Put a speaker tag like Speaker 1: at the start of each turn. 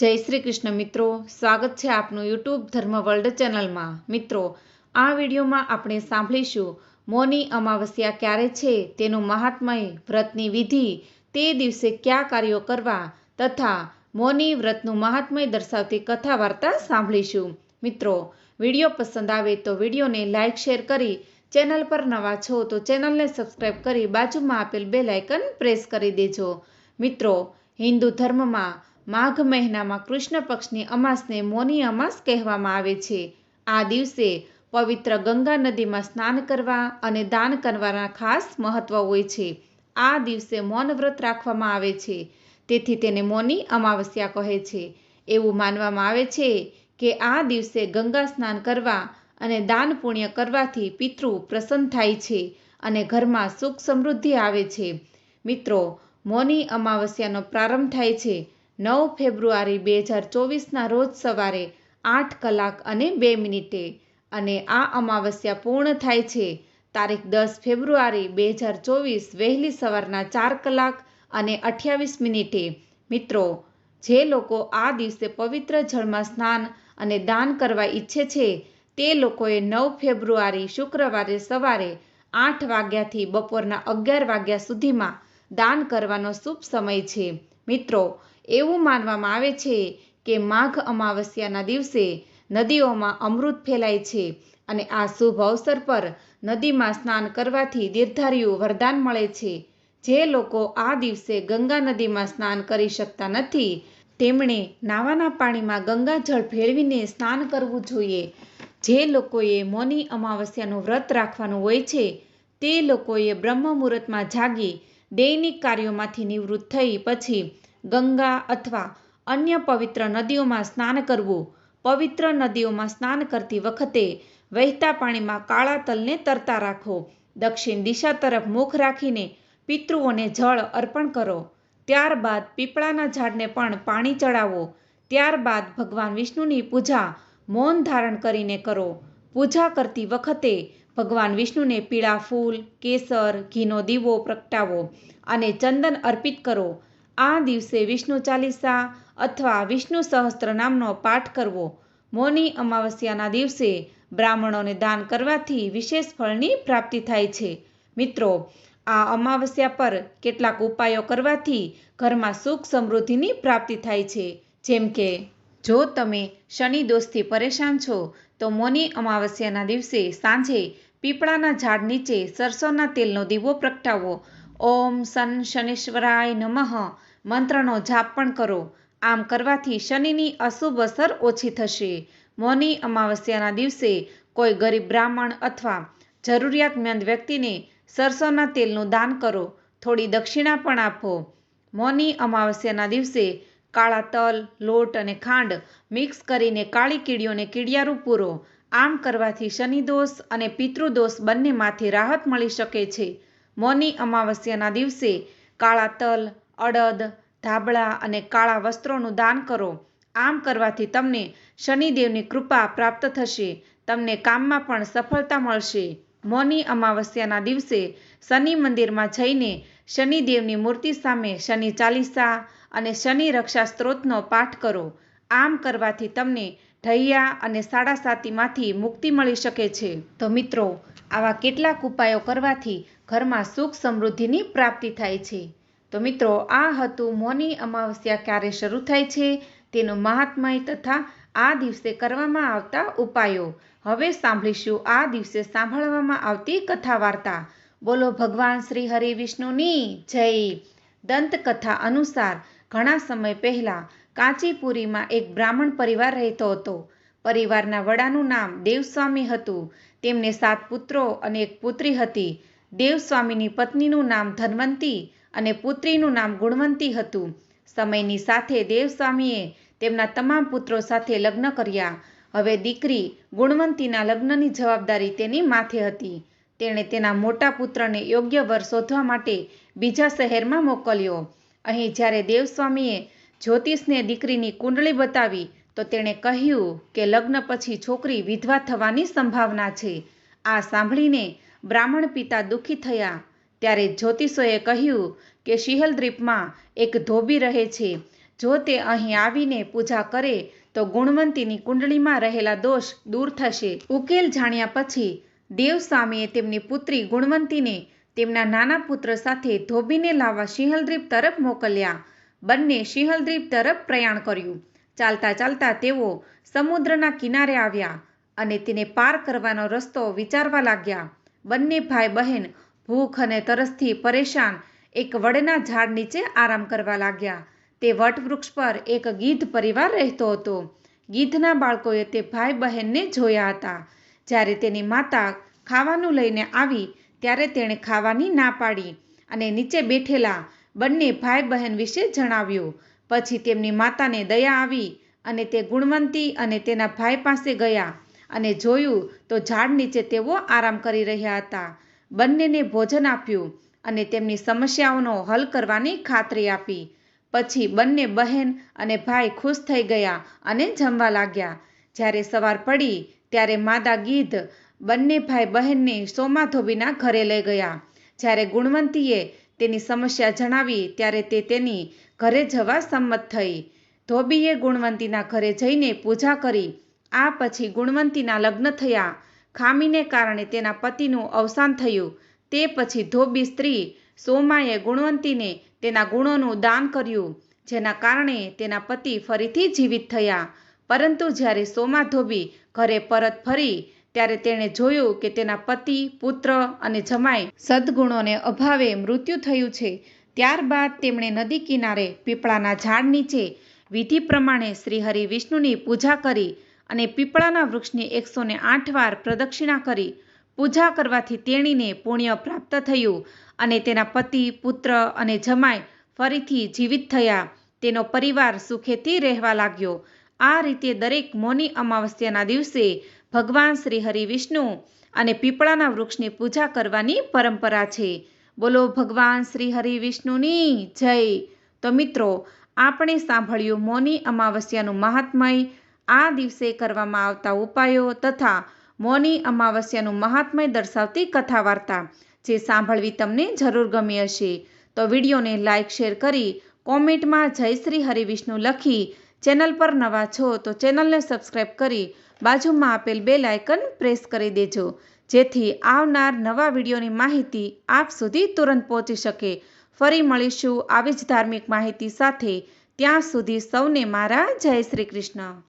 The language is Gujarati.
Speaker 1: જય શ્રી કૃષ્ણ મિત્રો, સ્વાગત છે આપનું યુટ્યુબ ધર્મ વર્લ્ડ ચેનલમાં. મિત્રો, આ વિડીયોમાં આપણે સાંભળીશું, મોની અમાવસ્યા ક્યારે છે, તેનું મહાત્મય વ્રતની વિધિ, તે દિવસે કયા કાર્યો કરવા, તથા મોની વ્રતનું મહાત્મય દર્શાવતી કથા વાર્તા સાંભળીશું. મિત્રો, વીડિયો પસંદ આવે તો વિડીયોને લાઇક શેર કરી, ચેનલ પર નવા છો તો ચેનલને સબસ્ક્રાઇબ કરી બાજુમાં આપેલ બે લાઇકન પ્રેસ કરી દેજો. મિત્રો, હિન્દુ ધર્મમાં માઘ મહિનામાં કૃષ્ણ પક્ષની અમાસને મૌની અમાસ કહેવામાં આવે છે. આ દિવસે પવિત્ર ગંગા નદીમાં સ્નાન કરવા અને દાન કરવાના ખાસ મહત્વ હોય છે. આ દિવસે મૌન વ્રત રાખવામાં આવે છે. તેથી તેને મૌની અમાવસ્યા કહે છે. એવું માનવામાં આવે છે કે આ દિવસે ગંગા સ્નાન કરવા અને દાન પુણ્ય કરવાથી પિતૃ પ્રસન્ન થાય છે અને ઘરમાં સુખ સમૃદ્ધિ આવે છે. મિત્રો, મૌની અમાવસ્યાનો પ્રારંભ થાય છે. નવ ફેબ્રુઆરી બે હજાર ચોવીસના રોજ સવારે આઠ કલાક અને બે મિનિટે. અને આ અમાવસ્યા પૂર્ણ થાય છે. તારીખ દસ ફેબ્રુઆરી બે હજાર ચોવીસ વહેલી સવારના ચાર કલાક અને અઠ્યાવીસ મિનિટે. મિત્રો, જે લોકો આ દિવસે પવિત્ર જળમાં સ્નાન અને દાન કરવા ઈચ્છે છે, તે લોકોએ નવ ફેબ્રુઆરી શુક્રવારે સવારે આઠ વાગ્યાથી બપોરના અગિયાર વાગ્યા સુધીમાં દાન કરવાનો શુભ સમય છે. મિત્રો એવું માનવામાં આવે છે કે માઘ અમાવસ્યાના દિવસે નદીઓમાં અમૃત ફેલાય છે અને આ શુભ અવસર પર નદીમાં સ્નાન કરવાથી દીર્ઘાર્યું વરદાન મળે છે. જે લોકો આ દિવસે ગંગા નદીમાં સ્નાન કરી શકતા નથી, તેમણે નાવાના પાણીમાં ગંગાજળ ભેળવીને સ્નાન કરવું જોઈએ. જે લોકોએ મોની અમાવસ્યાનું વ્રત રાખવાનું હોય છે, તે લોકોએ બ્રહ્મ મુહૂર્તમાં જાગી દૈનિક કાર્યોમાંથી નિવૃત્ત થઈ પછી ગંગા અથવા અન્ય પવિત્ર નદીઓમાં સ્નાન કરવું. પવિત્ર નદીઓમાં સ્નાન કરતી વખતે વહેતા પાણીમાં કાળા તલને તરતા રાખો. દક્ષિણ દિશા તરફ મુખ રાખીને પિતૃઓને જળ અર્પણ કરો. ત્યારબાદ પીપળાના ઝાડને પણ પાણી ચડાવો. ત્યારબાદ ભગવાન વિષ્ણુની પૂજા મૌન ધારણ કરીને કરો. પૂજા કરતી વખતે ભગવાન વિષ્ણુને પીળા ફૂલ, કેસર, ઘીનો દીવો પ્રગટાવો અને ચંદન અર્પિત કરો. આ દિવસે વિષ્ણુ ચાલીસા અથવા વિષ્ણુ સહસ્ત્ર નામનો પાઠ કરવો. મૌની અમાવસ્યાના દિવસે બ્રાહ્મણોને દાન કરવાથી વિશેષ ફળની પ્રાપ્તિ થાય છે. મિત્રો, આ અમાવસ્યા પર કેટલાક ઉપાયો કરવાથી ઘરમાં સુખ સમૃદ્ધિની પ્રાપ્તિ થાય છે. જેમ કે, જો તમે શનિ દોષથી પરેશાન છો, તો મૌની અમાવસ્યાના દિવસે સાંજે પીપળાના ઝાડ નીચે સરસોના તેલનો દીવો પ્રગટાવો. ઓમ સન શનિશ્વરાય નમઃ. મંત્રનો જાપ પણ કરો. આમ કરવાથી શનિની અશુભ અસર ઓછી થશે. મૌની અમાવસ્યાના દિવસે કોઈ ગરીબ બ્રાહ્મણ અથવા જરૂરિયાતમંદ વ્યક્તિને સરસોના તેલનું દાન કરો. થોડી દક્ષિણા પણ આપો. મૌની અમાવસ્યાના દિવસે કાળા તલ, લોટ અને ખાંડ મિક્સ કરીને કાળી કીડીઓને કીડિયારું પૂરો. આમ કરવાથી શનિદોષ અને પિતૃદોષ બંનેમાંથી રાહત મળી શકે છે. મૌની અમાવસ્યાના દિવસે કાળા તલ અડદ, ધાબળા અને કાળા વસ્ત્રોનું દાન કરો. આમ કરવાથી તમને શનિદેવની કૃપા પ્રાપ્ત થશે. તમને કામમાં પણ સફળતા મળશે. મૌની અમાવસ્યાના દિવસે શનિ મંદિરમાં જઈને શનિદેવની મૂર્તિ સામે શનિ ચાલીસા અને શનિ રક્ષા સ્ત્રોતનો પાઠ કરો. આમ કરવાથી તમને ઢૈયા અને સાડા સાતીમાંથી મુક્તિ મળી શકે છે. તો મિત્રો, આવા કેટલાક ઉપાયો કરવાથી ઘરમાં સુખ સમૃદ્ધિની પ્રાપ્તિ થાય છે. તો મિત્રો, આ હતું મૌની અમાવસ્યા ક્યારે શરૂ થાય છે? તેનું મહાત્મય તથા આ દિવસે કરવામાં આવતા ઉપાયો. હવે સાંભળીશું આ દિવસે સાંભળવામાં આવતી કથા વાર્તા બોલો ભગવાન શ્રી હરિ વિષ્ણુની જય. દંતકથા અનુસાર, ઘણા સમય પહેલાં કાંચીપુરીમાં એક બ્રાહ્મણ પરિવાર રહેતો હતો. પરિવારના વડાનું નામ દેવસ્વામી હતું. તેમને સાત પુત્રો અને એક પુત્રી હતી. દેવસ્વામીની પત્નીનું નામ ધનવંતી અને પુત્રીનું નામ ગુણવંતી હતું. સમયની સાથે દેવસ્વામીએ તેમના તમામ પુત્રો સાથે લગ્ન કર્યા. હવે દીકરી ગુણવંતીના લગ્નની જવાબદારી તેની માથે હતી. તેણે તેના મોટા પુત્રને યોગ્ય વર શોધવા માટે બીજા શહેરમાં મોકલ્યો. અહીં જ્યારે દેવસ્વામીએ જ્યોતિષને દીકરીની કુંડળી બતાવી, તો તેણે કહ્યું કે લગ્ન પછી છોકરી વિધવા થવાની સંભાવના છે. આ સાંભળીને બ્રાહ્મણ પિતા દુઃખી થયા. ત્યારે જ્યોતિષોએ કહ્યું કે શિહલ દ્વીપમાં એક ધોબી રહે છે. જો તે અહીં આવીને પૂજા કરે, તો ગુણવંતીની કુંડળીમાં રહેલા દોષ દૂર થશે. ઉકેલ જાણ્યા પછી, દેવસ્વામીએ તેમની પુત્રી ગુણવંતીને તેમના નાના પુત્ર સાથે ધોબીને લાવવા સિંહલદ્વીપ તરફ મોકલ્યા. બંને સિંહલદ્વીપ તરફ પ્રયાણ કર્યું. ચાલતા ચાલતા તેઓ સમુદ્રના કિનારે આવ્યા અને તેને પાર કરવાનો રસ્તો વિચારવા લાગ્યા. બંને ભાઈ બહેન ભૂખ અને તરસથી પરેશાન એક વડના ઝાડ નીચે આરામ કરવા લાગ્યા. તે વટવૃક્ષ પર એક ગીધ પરિવાર રહેતો હતો. ગીધના બાળકોએ તે ભાઈ બહેનને જોયા હતા. જ્યારે તેની માતા ખાવાનું લઈને આવી, ત્યારે તેણે ખાવાની ના પાડી અને નીચે બેઠેલા બંને ભાઈ બહેન વિશે જણાવ્યું. પછી તેમની માતાને દયા આવી અને તે ગુણવંતી અને તેના ભાઈ પાસે ગયા અને જોયું તો ઝાડ નીચે તેઓ આરામ કરી રહ્યા હતા. બંનેને ભોજન આપ્યું અને તેમની સમસ્યાઓનો હલ કરવાની ખાતરી આપી. પછી બંને બહેન અને ભાઈ ખુશ થઈ ગયા અને જમવા લાગ્યા. જ્યારે સવાર પડી, ત્યારે માદા ગીધ બંને ભાઈ બહેનને સોમા ધોબીના ઘરે લઈ ગયા. જ્યારે ગુણવંતીએ તેની સમસ્યા જણાવી, ત્યારે તે તેની ઘરે જવા સંમત થઈ. ધોબીએ ગુણવંતીના ઘરે જઈને પૂજા કરી. આ પછી ગુણવંતીના લગ્ન થયા. ખામીને કારણે તેના પતિનું અવસાન થયું. તે પછી ધોબી સ્ત્રી સોમાએ ગુણવંતીને તેના ગુણોનું દાન કર્યું, જેના કારણે તેના પતિ ફરીથી જીવિત થયા. પરંતુ જ્યારે સોમા ધોબી ઘરે પરત ફરી, ત્યારે તેણે જોયું કે તેના પતિ, પુત્ર અને જમાઈ સદગુણોને અભાવે મૃત્યુ થયું છે. ત્યારબાદ તેમણે નદી કિનારે પીપળાના ઝાડ નીચે વિધિ પ્રમાણે શ્રીહરિ વિષ્ણુની પૂજા કરી અને પીપળાના વૃક્ષની એકસો ને આઠ વાર પ્રદક્ષિણા કરી પૂજા કરવાથી તેણીને પુણ્ય પ્રાપ્ત થયું અને તેના પતિ, પુત્ર અને જમાઈ ફરીથી જીવિત થયા. તેનો પરિવાર સુખેથી રહેવા લાગ્યો. આ રીતે દરેક મૌની અમાવસ્યાના દિવસે ભગવાન શ્રી હરિ વિષ્ણુ અને પીપળાના વૃક્ષની પૂજા કરવાની પરંપરા છે. બોલો ભગવાન શ્રી હરિ વિષ્ણુની જય. તો મિત્રો, આપણે સાંભળ્યું મૌની અમાવસ્યાનું મહાત્મય આ દિવસે કરવામાં આવતા ઉપાયો તથા મૌની અમાવસ્યાનું મહાત્મય દર્શાવતી કથા વાર્તા જે સાંભળવી તમને જરૂર ગમી હશે. તો વિડીયોને લાઇક શેર કરી કોમેન્ટમાં જય શ્રી હરિવિષ્ણુ લખી ચેનલ પર નવા છો તો ચેનલને સબસ્ક્રાઈબ કરી બાજુમાં આપેલ બે લાયકન પ્રેસ કરી દેજો, જેથી આવનાર નવા વિડીયોની માહિતી આપ સુધી તુરંત પહોંચી શકે. ફરી મળીશું આવી જ ધાર્મિક માહિતી સાથે. ત્યાં સુધી સૌને મારા જય શ્રી કૃષ્ણ.